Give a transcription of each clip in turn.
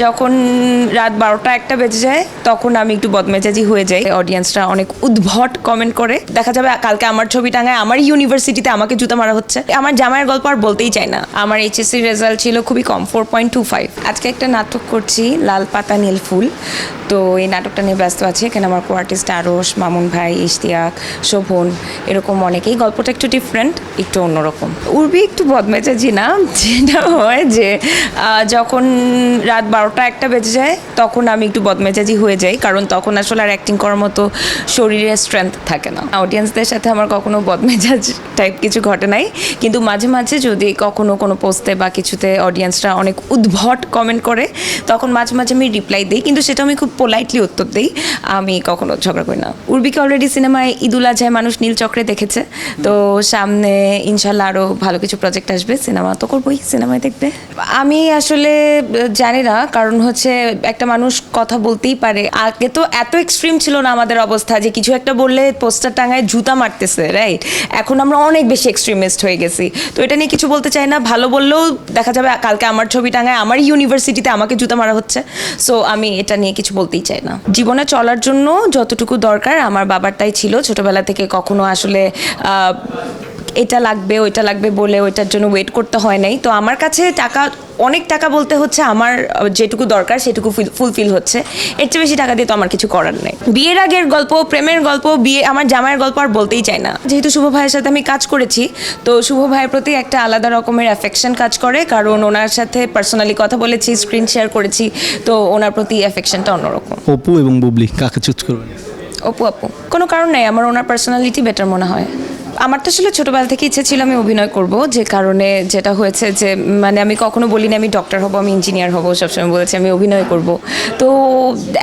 যখন রাত বারোটা একটা বেজে যায়, তখন আমি একটু বদমেজাজি হয়ে যাই। অডিয়েন্সরা অনেক উদ্ভট কমেন্ট করে। দেখা যাবে কালকে আমার ছবি টাঙায় আমার ইউনিভার্সিটিতে আমাকে জুতা মারা হচ্ছে। আমার জামাইয়ের গল্প আর বলতেই চাই না। আমার এইচএসসি রেজাল্ট ছিল খুবই কম ফোর পয়েন্ট টু ফাইভ আজকে একটা নাটক করছি, লাল পাতা নীল ফুল। তো এই নাটকটা নিয়ে ব্যস্ত আছি। এখানে আমার কো আর্টিস্ট আরস মামুন ভাই, ইশতিয়াক, শোভন, এরকম অনেকেই। গল্পটা একটু ডিফারেন্ট একটু অন্যরকম। উর্বি একটু বদমেজাজি না? যেটা হয় যে যখন রাত বারোটা একটা বেজে যায়, তখন আমি একটু বদমেজাজি হয়ে যাই, কারণ তখন আসলে আর অ্যাক্টিং করার মতো শরীরে স্ট্রেংথ থাকে না। অডিয়েন্সদের সাথে আমার কখনো বদমেজাজ টাইপ কিছু ঘটে নাই, কিন্তু মাঝে মাঝে যদি কখনো কোনো পোস্টে বা কিছুতে অডিয়েন্সরা অনেক উদ্ভট কমেন্ট করে, তখন মাঝে মাঝে আমি রিপ্লাই দিই, কিন্তু সেটা আমি খুব পোলাইটলি উত্তর দিই, আমি কখনো ঝগড়া করি না। উর্বিকে অলরেডি সিনেমায় ঈদুল আজহায় মানুষ নীল চক্রে দেখেছে, তো সামনে ইনশাল্লাহ আরও ভালো কিছু প্রজেক্ট আসবে সিনেমা তো করবোই সিনেমায় দেখবে। আমি আসলে জানি না কারণ হচ্ছে একটা মানুষ কথা বলতেই পারে। আগে তো এত এক্সট্রিম ছিল না আমাদের অবস্থা যে কিছু একটা বললে পোস্টার টাঙায় জুতা মারতেছে রাইট এখন আমরা অনেক বেশি এক্সট্রিমিস্ট হয়ে গেছি। তো এটা নিয়ে কিছু বলতে চাই না, ভালো বললেও দেখা যাবে কালকে আমার ছবি টাঙায় আমার ইউনিভার্সিটিতে আমাকে জুতা মারা হচ্ছে। সো আমি এটা নিয়ে কিছু বলতেই চাই না। জীবনে চলার জন্য যতটুকু দরকার, আমার বাবার তাই ছিল। ছোটবেলা থেকে কখনো আসলে এটা লাগবে, ওইটা লাগবে বলে ওইটার জন্য ওয়েট করতে হয় নাই। তো আমার কাছে টাকা অনেক টাকা বলতে হচ্ছে আমার যেটুকু দরকার সেটুকু ফুলফিল হচ্ছে। এর চেয়ে বেশি টাকা দিয়ে তো আমার কিছু করার নেই। বিয়ের আগের গল্প প্রেমের গল্প বিয়ে আমার জামাইয়ের গল্প আর বলতেই চাই না। যেহেতু শুভ ভাইয়ের সাথে আমি কাজ করেছি তো শুভ ভাইয়ের প্রতি একটা আলাদা রকমের অ্যাফেকশন কাজ করে কারণ ওনার সাথে পার্সোনালি কথা বলেছি স্ক্রিন শেয়ার করেছি তো ওনার প্রতি অ্যাফেকশনটা অন্যরকম। অপু এবং বুবলি কাকে চুজ করবেন? অপু আপু। কোনো কারণ নেই আমার ওনার পার্সোনালিটি বেটার মনে হয়। আমার তো আসলে ছোটবেলা থেকে ইচ্ছে ছিল আমি অভিনয় করব, যে কারণে যেটা হয়েছে যে মানে আমি কখনো বলিনি আমি ডক্টর হব, আমি ইঞ্জিনিয়ার হব, সবসময় বলেছি আমি অভিনয় করব। তো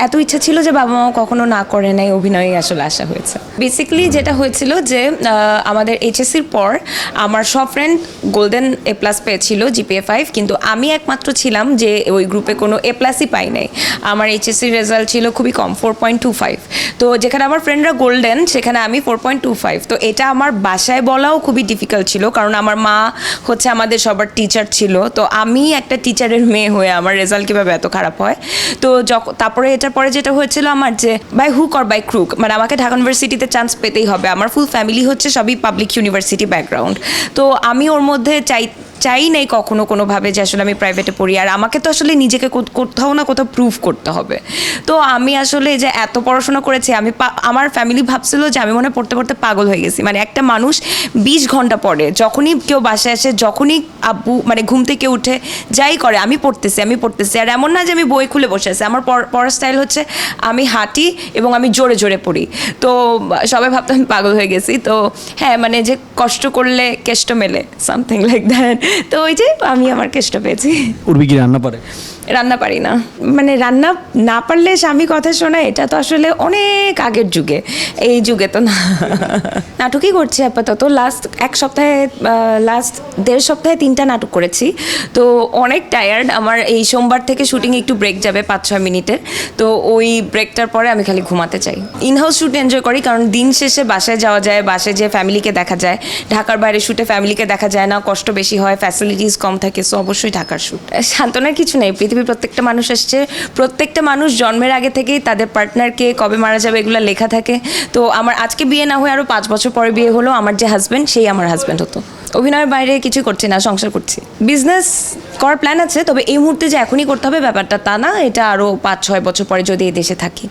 এত ইচ্ছা ছিল যে বাবা মাও কখনো না করে নাই অভিনয়ে আসলে আসা হয়েছে। বেসিক্যালি যেটা হয়েছিল যে আমাদের এইচএসসির পর আমার সব ফ্রেন্ড গোল্ডেন এ প্লাস পেয়েছিল জিপিএ ফাইভ কিন্তু আমি একমাত্র ছিলাম যে ওই গ্রুপে কোনো এ প্লাসই পাই নাই। আমার এইচএসসির রেজাল্ট ছিল খুবই কম ফোর পয়েন্ট টু ফাইভ তো যেখানে আমার ফ্রেন্ডরা গোল্ডেন সেখানে আমি ফোর পয়েন্ট টু ফাইভ তো এটা আমার বাসায় বলাও খুবই ডিফিকাল্ট ছিল, কারণ আমার মা হচ্ছে আমাদের সবার টিচার ছিল। তো আমি একটা টিচারের মেয়ে হয়ে আমার রেজাল্ট কীভাবে এত খারাপ হয়? তো যখন তারপরে এটার পরে যেটা হয়েছিল আমার যে বাই হুক আর বাই ক্রুক মানে আমাকে ঢাকা ইউনিভার্সিটিতে চান্স পেতেই হবে। আমার ফুল ফ্যামিলি হচ্ছে সবই পাবলিক ইউনিভার্সিটি ব্যাকগ্রাউন্ড তো আমি ওর মধ্যে চাই চাই নাই কখনো কোনোভাবে যে আসলে আমি প্রাইভেটে পড়ি। আর আমাকে তো আসলে নিজেকে কোথাও না কোথাও প্রুভ করতে হবে। তো আমি আসলে যে এত পড়াশোনা করেছি, আমি আমার ফ্যামিলি ভাবছিল যে আমি মনে পড়তে পড়তে পাগল হয়ে গেছি। মানে একটা মানুষ বিশ ঘণ্টা পড়ে, যখনই কেউ বাসায় আসে, যখনই আব্বু মানে ঘুম থেকে উঠে যাই করে, আমি পড়তেছি আমি পড়তেছি। আর এমন না যে আমি বই খুলে বসে আছি। আমার পড়- পড়ার স্টাইল হচ্ছে আমি হাঁটি এবং আমি জোরে জোরে পড়ি। তো সবাই ভাবতো আমি পাগল হয়ে গেছি। তো হ্যাঁ মানে যে কষ্ট করলে কেষ্ট মেলে সামথিং লাইক দ্যাট তো ওই যে আমি আমার কেষ্ট পেয়েছি। উর্বি কি রান্না পারে রান্না পারি না। মানে রান্না না পারলে স্বামী কথা শোনা এটা তো আসলে অনেক আগের যুগে। এই যুগে তো না। নাটকই করছি আপাতত। লাস্ট এক সপ্তাহে লাস্ট দেড় সপ্তাহে তিনটা নাটক করেছি। তো অনেক টায়ার্ড আমার এই সোমবার থেকে শুটিং একটু ব্রেক যাবে পাঁচ ছয় মিনিটের তো ওই ব্রেকটার পরে আমি খালি ঘুমাতে চাই। ইনহাউস শুট এনজয় করি কারণ দিন শেষে বাসায় যাওয়া যায় বাসায় যে ফ্যামিলিকে দেখা যায়। ঢাকার বাইরে শুটে ফ্যামিলিকে দেখা যায় না কষ্ট বেশি হয় ফ্যাসিলিটিস কম থাকে সো অবশ্যই ঢাকার শুট সান্ত্বনার কিছু নেই পৃথিবীর প্রত্যেকটা মানুষ আসছে প্রত্যেকটা মানুষ জন্মের আগে থেকেই তাদের পার্টনারকে কবে মারা যাবে এগুলো লেখা থাকে। তো আমার আজকে বিয়ে না হয়ে আরও পাঁচ বছর পরে বিয়ে হলো, আমার যে হাজব্যান্ড সেই আমার হাজব্যান্ড হতো। অভিনয়ের বাইরে কিছু করছি না, সংসার করছি। বিজনেস করার প্ল্যান আছে, তবে এই মুহূর্তে যে এখনই করতে হবে ব্যাপারটা তা না, এটা আরও পাঁচ ছয় বছর পরে যদি এই দেশে থাকি।